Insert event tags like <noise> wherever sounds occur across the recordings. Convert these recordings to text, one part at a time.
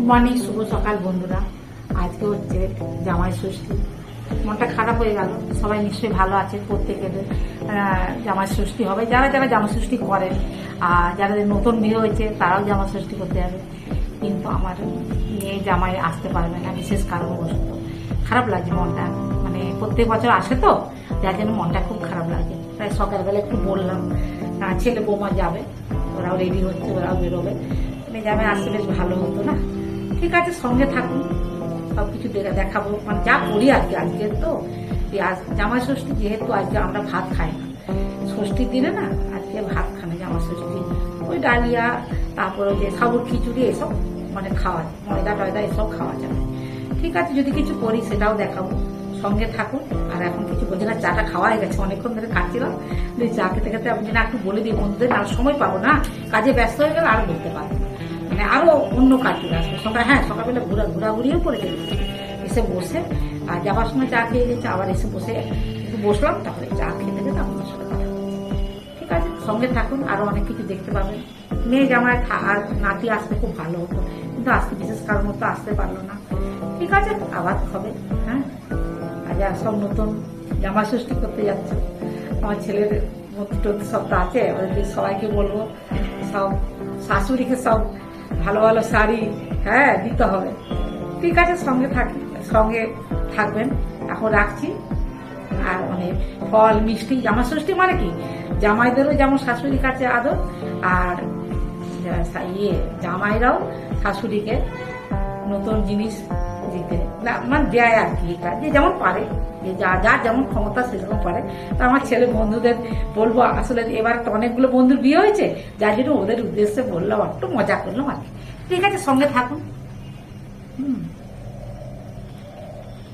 Good morning, শুভ সকাল বন্ধুরা। আজকে হচ্ছে জামাই ষষ্ঠী। মনটা খারাপ হয়ে গেল। সবাই নিশ্চয়ই ভালো আছে, প্রত্যেকের জামাই ষষ্ঠী হবে। যারা যারা জামা ষষ্ঠী করেন, আর যাদের নতুন বিয়ে হয়েছে, তারাও জামাই ষষ্ঠী করতে যাবে। কিন্তু আমার মেয়ে জামাই আসতে পারবে না, বিশেষ কারণবশত। খারাপ লাগছে মনটা। মানে প্রত্যেক বছর আসে তো, যার জন্য মনটা খুব খারাপ লাগে। তাই সকালবেলা একটু বললাম ছেলে বৌমা যাবে, ওরাও রেডি হচ্ছে, ওরাও বেরোবে। মানে জামাই আসলে বেশ ভালো হতো ঠিক আছে, সঙ্গে থাকুন। সব কিছু দেখাবো। মানে যা করি আজকে আজকে তো জামাই ষষ্ঠী যেহেতু আজকে আমরা ভাত খাই না। ষষ্ঠীর দিনে না আজকে ভাত খানে জামাই ষষ্ঠী। ওই ডালিয়া, তারপরে যে সাবুর খিচুড়ি এসব মানে খাওয়া ময়দা টয়দা এসব খাওয়া যাবে ঠিক আছে, যদি কিছু করি সেটাও দেখাবো। সঙ্গে থাকুন। আর এখন কিছু বলছি না, চাটা খাওয়া হয়ে গেছে। অনেকক্ষণ ধরে খাচ্ছিলাম। চা খেতে খেতে আপনি না একটু বলে দিই বন্ধুদের আর সময় পাবো না। কাজে ব্যস্ত হয়ে গেলে আর বলতে পারব। না। মানে আরও অন্য কাজ চলে আসবে। সকাল হ্যাঁ সকালবেলা ঘোরা ঘোরাঘুরিও করে গেছি এসে বসে, আর যাবার সময় চা খেয়ে গেছে, আবার এসে বসে একটু বসলাম, তারপরে চা খেতে খেতে আপনার সাথে কথা ঠিক আছে, সঙ্গে থাকুন, আরও অনেক কিছু দেখতে পাবেন। মেয়ে জামায় আর নাতি আসতে খুব ভালো হতো, কিন্তু আজকে বিশেষ কারণ মতো আসতে পারল না। ঠিক আছে, আবার হবে হ্যাঁ? আর সব নতুন জামা ষষ্ঠী করতে যাচ্ছে, আমার ছেলের টধ্যে সব তো আছে, ওদেরকে সবাইকে বলব, সব শাশুড়িকে সব ভালো ভালো শাড়ি হ্যাঁ দিতে হবে। ঠিক আছে, সঙ্গে থাকি, সঙ্গে থাকবেন। এখন রাখছি। আর মানে ফল, মিষ্টি, জামা ষষ্ঠী মানে কি? জামাইদেরও যেমন শাশুড়ির কাছে আদর, আর ইয়ে জামাইরাও শাশুড়িকে নতুন জিনিস দিতে না মানে দেয় আর কি, এটা যে যেমন পারে, যে যা যা যেমন ক্ষমতা সেরকম পারে। তা আমার ছেলে বন্ধুদের বলব, আসলে এবার তো অনেকগুলো বন্ধুর বিয়ে হয়েছে, যার জন্য ওদের উদ্দেশ্যে বললাম, একটু মজা করলাম আর কি। ঠিক আছে, সঙ্গে থাকুন। হুম।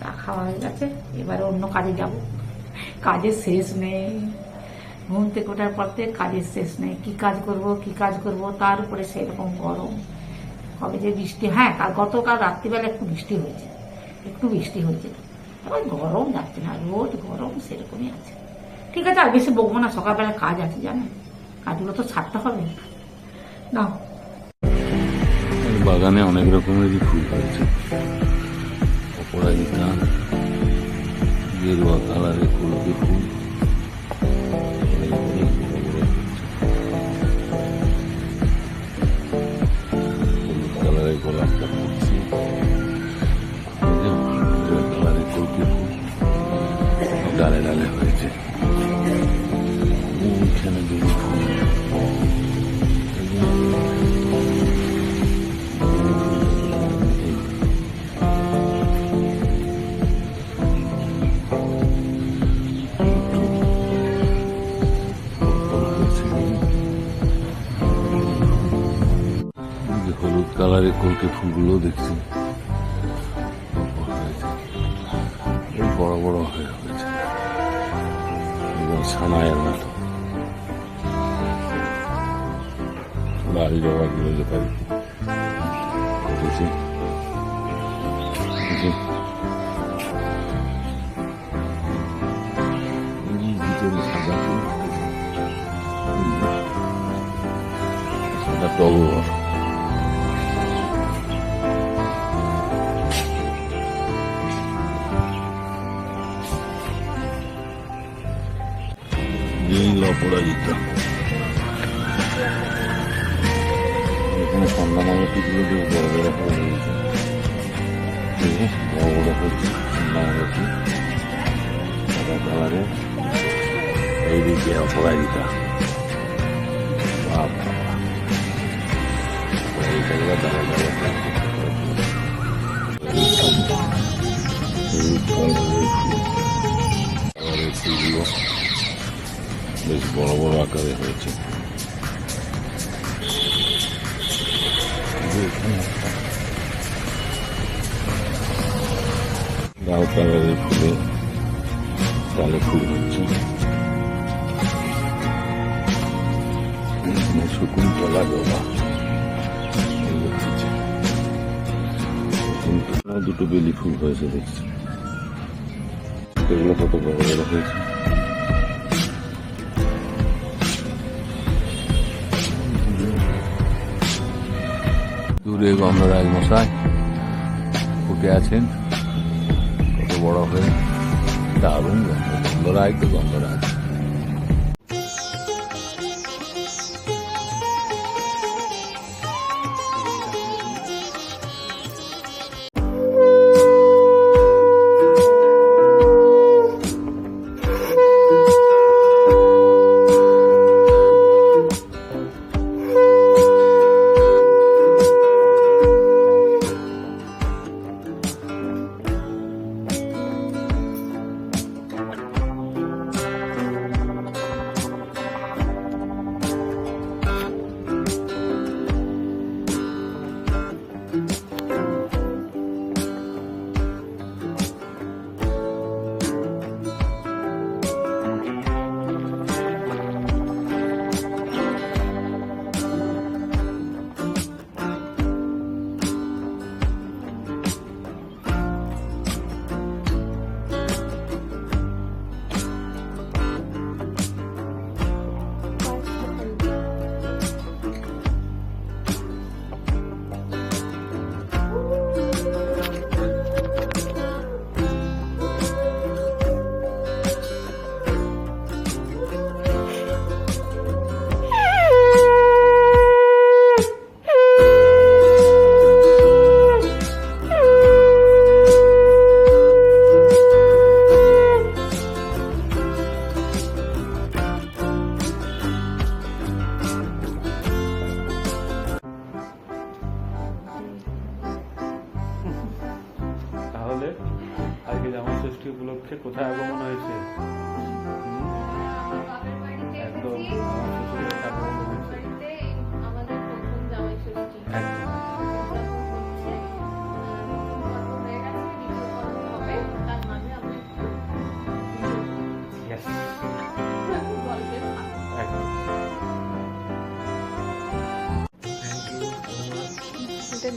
চা খাওয়া হয়ে গেছে, এবারে অন্য কাজে যাব। কাজের শেষ নেই। ঘুম থেকে ওঠার পর থেকে কাজের শেষ নেই। কি কাজ করব, কি কাজ করব, তার উপরে সেরকম গরম। কবে যে বৃষ্টি হ্যাঁ কাল গতকাল রাত্রিবেলা একটু বৃষ্টি হয়েছে, একটু বৃষ্টি হয়েছে। তবে গরম যাচ্ছে না, রোজ গরম সেরকমই আছে। ঠিক আছে, আর বেশি বকবো না, সকালবেলা কাজ আছে জানেন কাজগুলো তো ছাড়তে হবে। না বাগানে অনেক রকমেরই ফুল হয়েছে। অপরাজিতা, গেরুয়া কলকি ফুল। হলুদ কালারের গোলাপটা ফুটছে এই যে গেরুয়া কালারের কলকি ফুল ডালে ডালে দেখছি এই যে এই ভিতরে সাদা ফুল এই যে সাদা মামতিগুলো বেশ বড় বড় হয়ে যে এখানে একটা লাল কালারের ফুলে হচ্ছে। শকুন্তলা জবা দুটো বেলি ফুল হয়েছে দেখছি এগুলো কত বড় বড় হয়েছে দূরে গন্ধরাজ মশাই উঠে আছেন। কত বড় হয়ে দারুণ গন্ধ। গন্ধরাজ তো গন্ধরাজ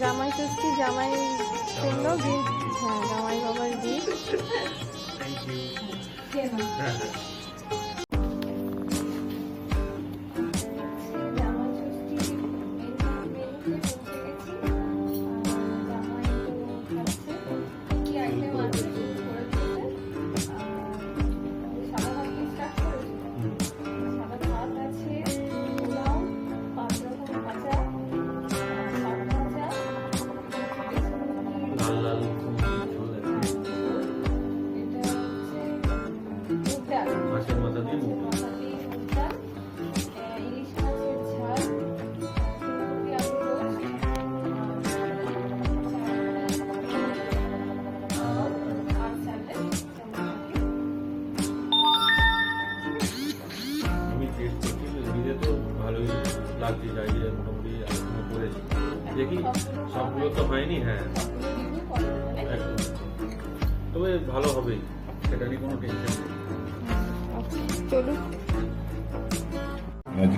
জামাই ষষ্ঠী জামাই জন্য গিফট। হ্যাঁ জামাই বাবার গিফট।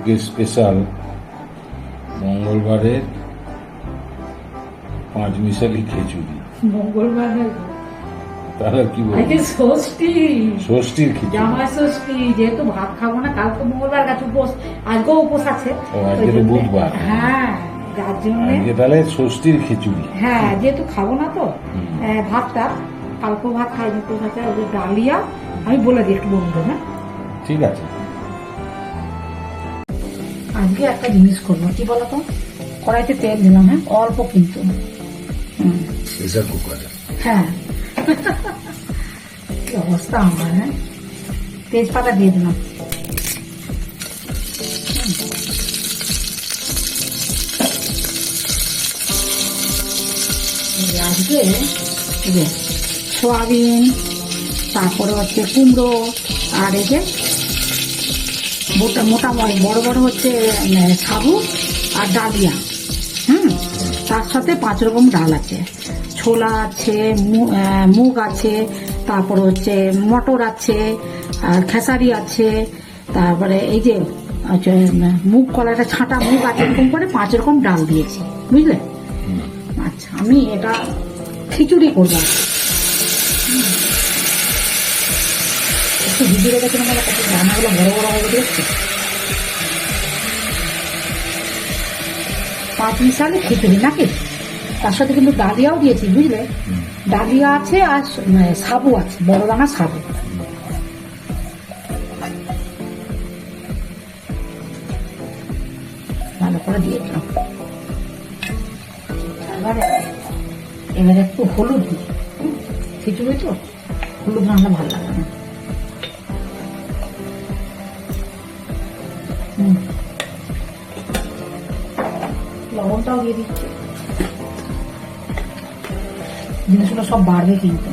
আজকে স্পেশাল মঙ্গলবারের পাঁচ মিশালি খিচুড়ি। মঙ্গলবার তাহলে কি বলব? ষষ্ঠী। ষষ্ঠীর খিচুড়ি। জামাই ষষ্ঠী যেহেতু ভাত খাব না কালকে মঙ্গলবার গাছ উপোস আজকেও উপোস আছে। আজকে তো বুধবার। হ্যাঁ যার জন্য তাহলে ষষ্ঠীর খিচুড়ি। হ্যাঁ যেহেতু খাব না তো। ভাতটা কালকেও ভাত খাইনি যে ডালিয়া। আমি বলে দিই একটু বন্ধু হ্যাঁ? ঠিক আছে। আজকে একটা জিনিস করব। কি বলতো? কড়াইতে তেল দিলাম হ্যাঁ? অল্প কিন্তু। হুম, প্রেসার কুকারে হ্যাঁ। কি অবস্থা আমার হ্যাঁ? তেজপাতা দিয়ে দিলাম। আজকে সোয়াবিন তারপরে হচ্ছে কুমড়ো আর এই যে মোটা মোটা বড় বড় হচ্ছে সাবু আর ডালিয়া। হুম? তার সাথে পাঁচ রকম ডাল আছে। ছোলা আছে মুগ আছে তারপর হচ্ছে মটর আছে আর খেসারি আছে তারপরে এই যে আচ্ছা, মুগ কলাটা ছাঁটা মুগ আছে এরকম করে পাঁচ রকম ডাল দিয়েছি। বুঝলে? আচ্ছা আমি এটা খিচুড়ি করব। একটু রেখেছিলাম বলে কত দানাগুলো বড় বড় হয়ে দেখছি পাঁচ মিশালে খিচুড়ি নাকি তার সাথে কিন্তু ডালিয়াও দিয়েছি বুঝলে ডালিয়া আছে আর মানে সাবু আছে, বড় দানা সাবু। ভালো করে দিয়ে দিলাম এবারে একটু হলুদ দিই। খিচুড়ি তো? হলুদ না হলে ভালো লাগে না। লবণটাও দিয়ে দিচ্ছি। জিনিসগুলো সব বাড়বে কিন্তু।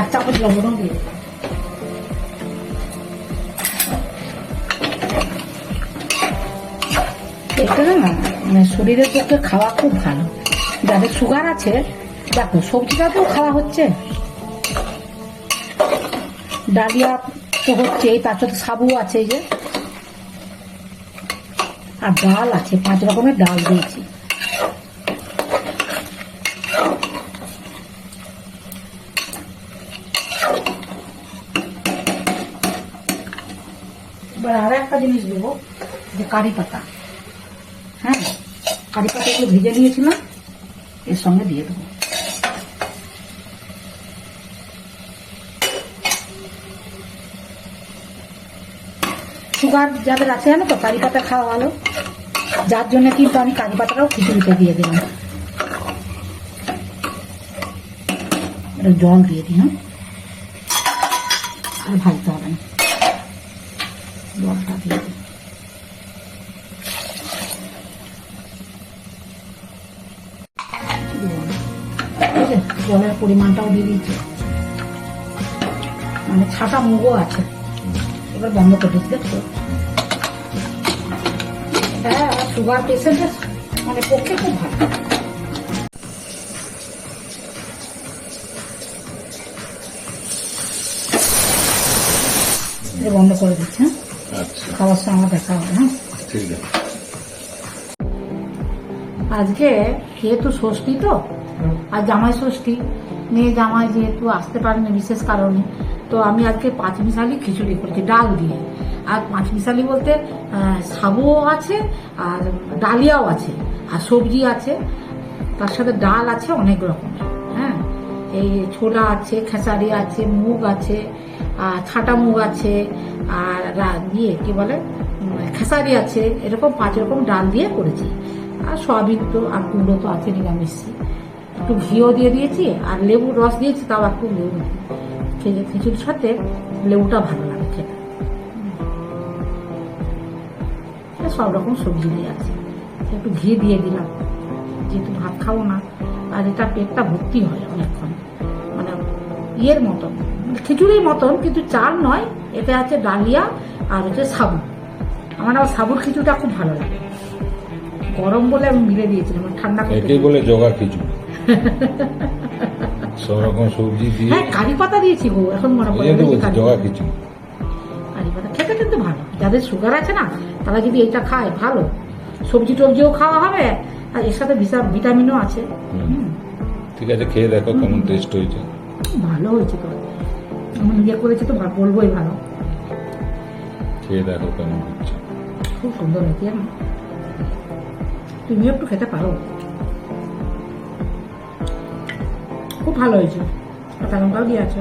এক চামচ লবণও দিয়ে মানে শরীরের পক্ষে খাওয়া খুব ভালো। যাদের সুগার আছে, দেখো সবজিটা তো খাওয়া হচ্ছে। ডালিয়া তো হচ্ছেই, তার সাথে সাবু আছে যে। আর ডাল আছে, পাঁচ রকমের ডাল দিয়েছি। এবার আর একটা জিনিস দেবো, যে কারি পাতা। হ্যাঁ কারি পাতা একটু ভেজে নিয়েছিলাম, এর সঙ্গে দিয়ে দেবো। সুগার যাদের আছে জানো তো, কারি পাতা খাওয়া ভালো। যার জন্য কিন্তু আমি কারি পাতাটাও খিচুড়িতে দিয়ে দিলাম। জল দিয়ে দিই হ্যাঁ? আর ভাজতে হবে না। জলটা দিয়ে জলের পরিমাণটাও দিয়ে দিয়েছি মানে ছাটা মুগও আছে। এবার বন্ধ করে দিচ্ছি দেখছ হ্যাঁ সুগার পেশেন্টের মানে পক্ষে খুব ভালো। বন্ধ করে দিচ্ছি হ্যাঁ। আচ্ছা। খাওয়ার সময় আমার দেখা হবে হ্যাঁ। ঠিক আছে। আজকে যেহেতু ষষ্ঠী তো আর জামাই ষষ্ঠী মেয়ে জামাই যেহেতু আসতে পারেনি বিশেষ কারণে তো আমি আজকে পাঁচ মিশালি খিচুড়ি করেছি, ডাল দিয়ে। আর পাঁচ মিশালি বলতে সাবুও আছে আর ডালিয়াও আছে আর সবজি আছে। তার সাথে ডাল আছে অনেক রকমের হ্যাঁ এই ছোলা আছে, খেসারি আছে, মুগ আছে, আর ছাটা মুগ আছে, আর ইয়ে কি বলে খেসারি আছে। এরকম পাঁচ রকম ডাল দিয়ে করেছি। আর সয়াবিন তো, আর কুমড়ো তো আছে নিরামিষ। একটু ঘিও দিয়ে দিয়েছি আর লেবুর রস দিয়েছি, তাও একটু লেবু। খেয়ে খিচুড়ির সাথে লেবুটা ভালো লাগে খেতে। সব রকম সবজি দিয়ে আছে। একটু ঘি দিয়ে দিলাম। যেহেতু ভাত খাব না আর এটা পেটটা ভর্তি হয় অনেকক্ষণ। মানে ইয়ের মতন মানে খিচুড়ির মতন কিন্তু চাল নয় এটা আছে ডালিয়া আর হচ্ছে সাবু। আমার আবার সাবুর খিচুড়িটা খুব ভালো লাগে। গরম বলে আমি মিলে দিয়েছিলাম মানে ঠান্ডা বলে জগা খিচুড়ি। <laughs> সব রকম সবজি দিয়ে হ্যাঁ কারি পাতা দিয়েছি গো এখন মনে পড়ে জগা। খিচুড়ি। কারি পাতা খেতে কিন্তু ভালো। যাদের সুগার আছে না তারা যদি এটা খায় ভালো। সবজি টবজিও খাওয়া হবে আর এর সাথে ভিটামিনও আছে। ঠিক আছে খেয়ে দেখো কেমন টেস্ট হয়েছে। ভালো হয়েছে তো। আমি নিজে করেছি তো বলবোই ভালো। খেয়ে দেখো কেমন হচ্ছে। খুব সুন্দর হয়েছে তুমিও একটু খেতে পারো। খুব ভালো হয়েছে। কাঁচা লঙ্কাও দিয়ে আছে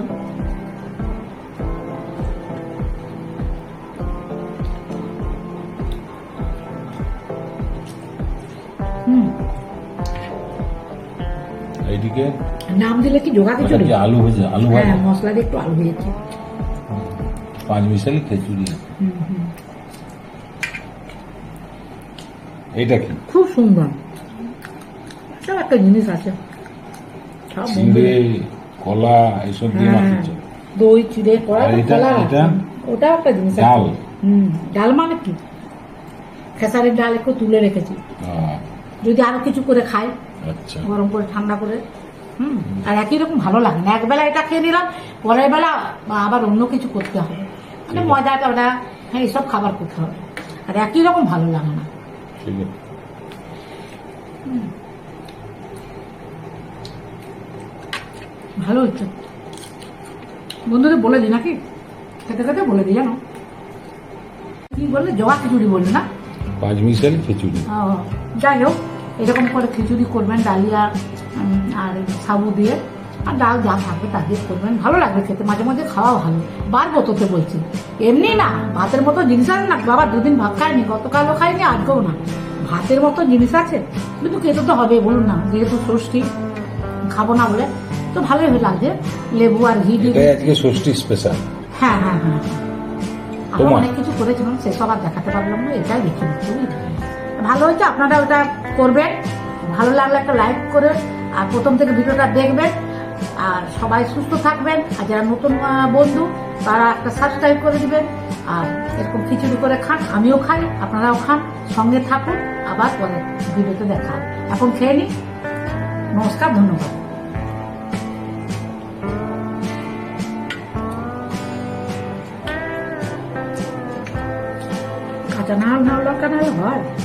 এইদিকে? নাম দিলে কি জোগা ওটা খিচুড়ি আলু ভেজে আলু হ্যাঁ মশলা দিয়ে একটু আলু দিয়েছি পাঁচ মিশালি খিচুড়ি। হুম। কি? খুব সুন্দর। একটা জিনিস আছে। চিড়ে কলা এসব দিয়ে মাখিয়েছে দই চিড়ে কলা এটা- এটা? ওটা একটা জিনিস ডাল হুম ডাল মানে কি খেসারির ডাল একটু তুলে রেখেছি যদি আরও কিছু করে খাই গরম করে ঠান্ডা করে হুম আর একই রকম ভালো লাগে না একবেলা এটা খেয়ে নিলাম পরের বেলা আবার অন্য কিছু করতে হবে মানে। ময়দা টয়দা হ্যাঁ এইসব খাবার করতে হবে আর একই রকম ভালো লাগে না ঠিক আছে ভালো হচ্ছে। বন্ধুদের বলে দিই নাকি? খেতে খেতে বলে দিই জানো? কি বললে? জবা খিচুড়ি বললি না? পাঁচ মিশালি খিচুড়ি। যাই হোক এরকম করে খিচুড়ি করবেন ডালিয়া আর সাবু দিয়ে। আর ডাল যা থাকবে তা দিয়ে করবেন। ভালো লাগবে খেতে মাঝে মাঝে খাওয়া ভালো। বারবো তোতে বলছি। এমনি না ভাতের মতো জিনিস আছে না। বাবা দুদিন ভাত খাইনি গতকালও খাইনি আজকেও না। ভাতের মতো জিনিস আছে। কিন্তু খেতে তো হবে বলুন না যেহেতু ষষ্ঠী খাব না বলে। তো ভালোই লাগছে লেবু আর ঘি দিয়ে আজকে ষষ্ঠী স্পেশাল হ্যাঁ হ্যাঁ হ্যাঁ। আরও অনেক কিছু করেছিলাম সেসব আর দেখাতে পারলাম না এটাই দেখি ভালো হয়েছে আপনারা ওটা করবেন। ভালো লাগলে একটা লাইক করে আর প্রথম থেকে ভিডিওটা দেখবেন। আর সবাই সুস্থ থাকবেন আর যারা নতুন বন্ধু তারা একটা সাবস্ক্রাইব করে দিবেন। আর এরকম খিচুড়ি করে খান আমিও খাই আপনারাও খান সঙ্গে থাকুন আবার পরে ভিডিওতে দেখা এখন খেয়ে নিই নমস্কার ধন্যবাদ। जनाल नौलो कनाल घर